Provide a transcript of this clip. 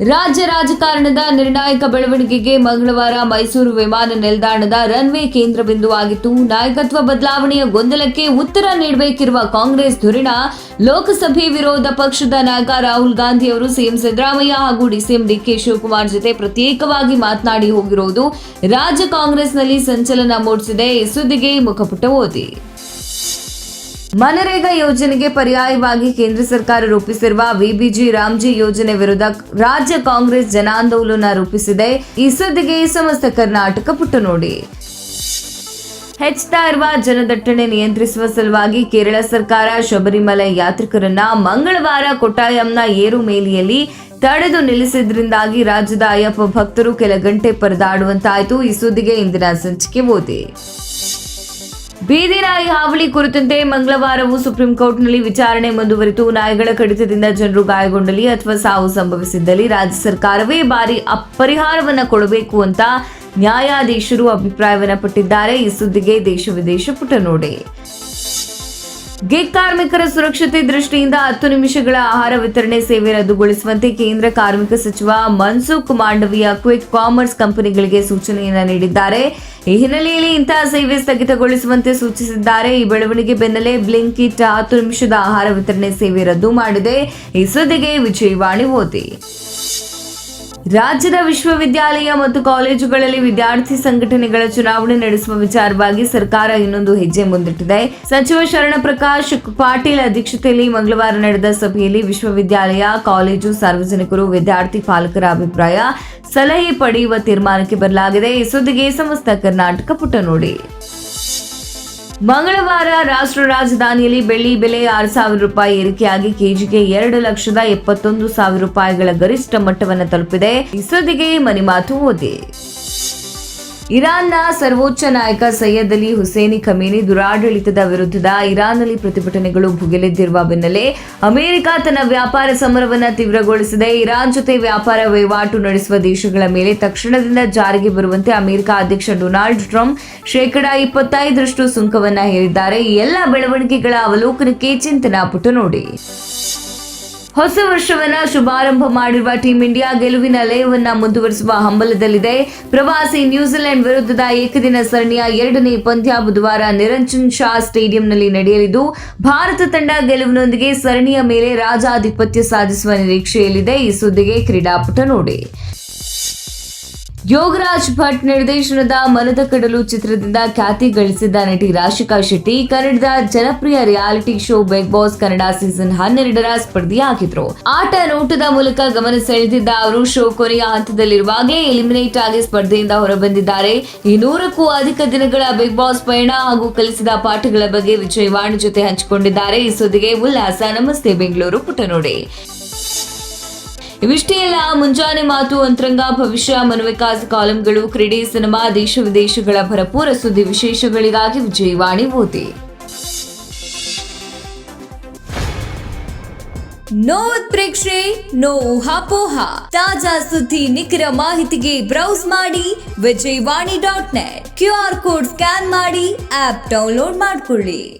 ರಾಜ್ಯ ರಾಜಕಾರಣದ ನಿರ್ಣಾಯಕ ಬೆಳವಣಿಗೆಗೆ ಮಂಗಳವಾರ ಮೈಸೂರು ವಿಮಾನ ನಿಲ್ದಾಣದ ರನ್ವೇ ಕೇಂದ್ರ ಬಿಂದುವಾಗಿತ್ತು. ನಾಯಕತ್ವ ಬದಲಾವಣೆಯ ಗೊಂದಲಕ್ಕೆ ಉತ್ತರ ನೀಡಬೇಕಿರುವ ಕಾಂಗ್ರೆಸ್ ಧುರೀಣ, ಲೋಕಸಭೆ ವಿರೋಧ ಪಕ್ಷದ ನಾಯಕ ರಾಹುಲ್ ಗಾಂಧಿ ಅವರು ಸಿಎಂ ಸಿದ್ದರಾಮಯ್ಯ ಹಾಗೂ ಡಿಸಿಎಂ ಡಿಕೆ ಶಿವಕುಮಾರ್ ಜೊತೆ ಪ್ರತ್ಯೇಕವಾಗಿ ಮಾತನಾಡಿ ಹೋಗಿರುವುದು ರಾಜ್ಯ ಕಾಂಗ್ರೆಸ್ನಲ್ಲಿ ಸಂಚಲನ ಮೂಡಿಸಿದೆ. ಸುದ್ದಿಗೆ ಮುಖಪುಟ ಓದಿ. ಮನರೇಗಾ ಯೋಜನೆಗೆ ಪರ್ಯಾಯವಾಗಿ ಕೇಂದ್ರ ಸರ್ಕಾರ ರೂಪಿಸಿರುವ ವಿಬಿಜಿ ರಾಮ್ಜಿ ಯೋಜನೆ ವಿರುದ್ಧ ರಾಜ್ಯ ಕಾಂಗ್ರೆಸ್ ಜನಾಂದೋಲನ ರೂಪಿಸಿದೆ. ಈ ಸುದ್ದಿಗೆ ಸಮಸ್ತ ಕರ್ನಾಟಕ ಪುಟ್ಟ ನೋಡಿ. ಹೆಚ್ಚುತ್ತಾ ಇರುವ ಜನದಟ್ಟಣೆ ನಿಯಂತ್ರಿಸುವ ಸಲುವಾಗಿ ಕೇರಳ ಸರ್ಕಾರ ಶಬರಿಮಲೆ ಯಾತ್ರಿಕರನ್ನ ಮಂಗಳವಾರ ಕೊಟ್ಟಾಯಂನ ಏರು ಮೇಲಿಯಲ್ಲಿ ತಡೆದು ನಿಲ್ಲಿಸಿದ್ರಿಂದಾಗಿ ರಾಜ್ಯದ ಅಯ್ಯಪ್ಪ ಭಕ್ತರು ಕೆಲ ಗಂಟೆ ಪರದಾಡುವಂತಾಯಿತು. ಈ ಸುದ್ದಿಗೆ ಇಂದಿನ ಸಂಚಿಕೆ ಓದಿ. ಬೀದಿ ನಾಯಿ ಹಾವಳಿ ಕುರಿತಂತೆ ಮಂಗಳವಾರವೂ ಸುಪ್ರೀಂ ಕೋರ್ಟ್ನಲ್ಲಿ ವಿಚಾರಣೆ ಮುಂದುವರಿತು. ನಾಯಿಗಳ ಕಡಿತದಿಂದ ಜನರು ಗಾಯಗೊಂಡಲಿ ಅಥವಾ ಸಾವು ಸಂಭವಿಸಿದ್ದಲ್ಲಿ ರಾಜ್ಯ ಸರ್ಕಾರವೇ ಬಾರಿ ಅಪರಿಹಾರವನ್ನು ಕೊಡಬೇಕು ಅಂತ ನ್ಯಾಯಾಧೀಶರು ಅಭಿಪ್ರಾಯವನ್ನ ಪಟ್ಟಿದ್ದಾರೆ. ಈ ಸುದ್ದಿಗೆ ದೇಶ ವಿದೇಶ ಪುಟ ನೋಡಿ. ಗಿಗ್ ಕಾರ್ಮಿಕರ ಸುರಕ್ಷತೆ ದೃಷ್ಟಿಯಿಂದ ಹತ್ತು ನಿಮಿಷಗಳ ಆಹಾರ ವಿತರಣೆ ಸೇವೆ ರದ್ದುಗೊಳಿಸುವಂತೆ ಕೇಂದ್ರ ಕಾರ್ಮಿಕ ಸಚಿವ ಮನ್ಸುಖ್ ಮಾಂಡವಿಯ ಕ್ವಿಕ್ ಕಾಮರ್ಸ್ ಕಂಪನಿಗಳಿಗೆ ಸೂಚನೆಯನ್ನು ನೀಡಿದ್ದಾರೆ. ಈ ಹಿನ್ನೆಲೆಯಲ್ಲಿ ಇಂತಹ ಸೇವೆ ಸ್ಥಗಿತಗೊಳಿಸುವಂತೆ ಸೂಚಿಸಿದ್ದಾರೆ. ಈ ಬೆಳವಣಿಗೆ ಬೆನ್ನಲ್ಲೇ ಬ್ಲಿಂಕಿಟ್ ಹತ್ತು ನಿಮಿಷದ ಆಹಾರ ವಿತರಣೆ ಸೇವೆ ರದ್ದು ಮಾಡಿದೆ. ಈ ವಿಜಯವಾಣಿ ಓದಿ. ರಾಜ್ಯದ ವಿಶ್ವವಿದ್ಯಾಲಯ ಮತ್ತು ಕಾಲೇಜುಗಳಲ್ಲಿ ವಿದ್ಯಾರ್ಥಿ ಸಂಘಟನೆಗಳ ಚುನಾವಣೆ ನಡೆಸುವ ವಿಚಾರವಾಗಿ ಸರ್ಕಾರ ಇನ್ನೊಂದು ಹೆಜ್ಜೆ ಮುಂದಿಟ್ಟಿದೆ. ಸಚಿವ ಶರಣ ಪ್ರಕಾಶ್ ಪಾಟೀಲ್ ಅಧ್ಯಕ್ಷತೆಯಲ್ಲಿ ಮಂಗಳವಾರ ನಡೆದ ಸಭೆಯಲ್ಲಿ ವಿಶ್ವವಿದ್ಯಾಲಯ, ಕಾಲೇಜು, ಸಾರ್ವಜನಿಕರು, ವಿದ್ಯಾರ್ಥಿ ಪಾಲಕರ ಅಭಿಪ್ರಾಯ, ಸಲಹೆ ಪಡೆಯುವ ತೀರ್ಮಾನಕ್ಕೆ ಬರಲಾಗಿದೆ. ಈ ಸಮಸ್ತ ಕರ್ನಾಟಕ ಪುಟ ನೋಡಿ. ಮಂಗಳವಾರ ರಾಷ್ಟ್ರ ರಾಜಧಾನಿಯಲ್ಲಿ ಬೆಳ್ಳಿ ಬೆಲೆ ಆರು ಸಾವಿರ ರೂಪಾಯಿ ಏರಿಕೆಯಾಗಿ ಕೆಜಿಗೆ ಎರಡು ಲಕ್ಷದ ಎಪ್ಪತ್ತೊಂದು ಸಾವಿರ ರೂಪಾಯಿಗಳ ಗರಿಷ್ಠ ಮಟ್ಟವನ್ನು ತಲುಪಿದೆ. ಮನೆ ಮನಿ ಮಾತು ಓದಿ. ಇರಾನ್ನ ಸರ್ವೋಚ್ಚ ನಾಯಕ ಸೈಯದ್ ಅಲಿ ಹುಸೇನಿ ಖಮೇನಿ ದುರಾಡಳಿತದ ವಿರುದ್ಧದ ಇರಾನ್ನಲ್ಲಿ ಪ್ರತಿಭಟನೆಗಳು ಭುಗಿಲೆದ್ದಿರುವ ಬೆನ್ನಲ್ಲೇ ಅಮೆರಿಕ ತನ್ನ ವ್ಯಾಪಾರ ಸಮರವನ್ನು ತೀವ್ರಗೊಳಿಸಿದೆ. ಇರಾನ್ ಜೊತೆ ವ್ಯಾಪಾರ ವಹಿವಾಟು ನಡೆಸುವ ದೇಶಗಳ ಮೇಲೆ ತಕ್ಷಣದಿಂದ ಜಾರಿಗೆ ಬರುವಂತೆ ಅಮೆರಿಕ ಅಧ್ಯಕ್ಷ ಡೊನಾಲ್ಡ್ ಟ್ರಂಪ್ ಶೇಕಡಾ ಇಪ್ಪತ್ತೈದರಷ್ಟು ಸುಂಕವನ್ನು ಹೇರಿದ್ದಾರೆ ಈ ಎಲ್ಲ ಬೆಳವಣಿಗೆಗಳ ಅವಲೋಕನಕ್ಕೆ ಚಿಂತನಾ ಪುಟ ನೋಡಿ. ಹೊಸ ವರ್ಷವನ್ನ ಶುಭಾರಂಭ ಮಾಡಿರುವ ಟೀಂ ಇಂಡಿಯಾ ಗೆಲುವಿನ ಲಯವನ್ನು ಮುಂದುವರಿಸುವ ಹಂಬಲದಲ್ಲಿದೆ. ಪ್ರವಾಸಿ ನ್ಯೂಜಿಲೆಂಡ್ ವಿರುದ್ಧದ ಏಕದಿನ ಸರಣಿಯ ಎರಡನೇ ಪಂದ್ಯ ಬುಧವಾರ ನಿರಂಜನ್ ಶಾ ಸ್ಟೇಡಿಯಂನಲ್ಲಿ ನಡೆಯಲಿದ್ದು, ಭಾರತ ತಂಡ ಗೆಲುವಿನೊಂದಿಗೆ ಸರಣಿಯ ಮೇಲೆ ರಾಜಾಧಿಪತ್ಯ ಸಾಧಿಸುವ ನಿರೀಕ್ಷೆಯಲ್ಲಿದೆ. ಈ ಸುದ್ದಿಗೆ ಕ್ರೀಡಾಪಟ ನೋಡಿ. ಯೋಗರಾಜ್ ಭಟ್ ನಿರ್ದೇಶನದ ಮನದ ಕಡಲು ಚಿತ್ರದಿಂದ ಖ್ಯಾತಿ ಗಳಿಸಿದ್ದ ನಟಿ ರಾಶಿಕಾ ಶೆಟ್ಟಿ, ಕನ್ನಡದ ಜನಪ್ರಿಯ reality show Bigg Boss Kannada season ಹನ್ನೆರಡರ ಸ್ಪರ್ಧಿಯಾಗಿದ್ರು. ಆಟ ನೋಟದ ಮೂಲಕ ಗಮನ ಸೆಳೆದಿದ್ದ ಅವರು ಶೋ ಕೊನೆಯ ಹಂತದಲ್ಲಿರುವಾಗಲೇ ಎಲಿಮಿನೇಟ್ ಆಗಿ ಸ್ಪರ್ಧೆಯಿಂದ ಹೊರಬಂದಿದ್ದಾರೆ. ಈ ನೂರಕ್ಕೂ ಅಧಿಕ ದಿನಗಳ ಬಿಗ್ ಬಾಸ್ ಪಯಣ ಹಾಗೂ ಕಲಿಸಿದ ಪಾಠಗಳ ಬಗ್ಗೆ ವಿಜಯವಾಣಿ ಜೊತೆ ಹಂಚಿಕೊಂಡಿದ್ದಾರೆ. ಈ ಸುದ್ದಿಗೆ ಉಲ್ಲಾಸ. ನಮಸ್ತೆ, ಬೆಂಗಳೂರು ಪುಟ ನೋಡಿ ಇವಿಷ್ಟೇ ಎಲ್ಲ ಮುಂಜಾನೆ ಮಾತು, ಅಂತರಂಗ, ಭವಿಷ್ಯ ಮನೋವಿಕಾಸ ಕಾಲಂಗಳು, ಕ್ರೀಡೆ, ಸಿನಿಮಾ, ದೇಶ ವಿದೇಶಗಳ ಭರಪೂರ ಸುದ್ದಿ ವಿಶೇಷಗಳಿಗಾಗಿ ವಿಜಯವಾಣಿ ಓದಿ. ನೋ ಉತ್ಪ್ರೇಕ್ಷೆ ನೋ ಹಾಪೋಹ. ತಾಜಾ ಸುದ್ದಿ, ನಿಖರ ಮಾಹಿತಿಗೆ ಬ್ರೌಸ್ ಮಾಡಿ Vijayavani dot net. Q R code scan ಮಾಡಿ, ಆಪ್ ಡೌನ್ಲೋಡ್ ಮಾಡಿಕೊಳ್ಳಿ.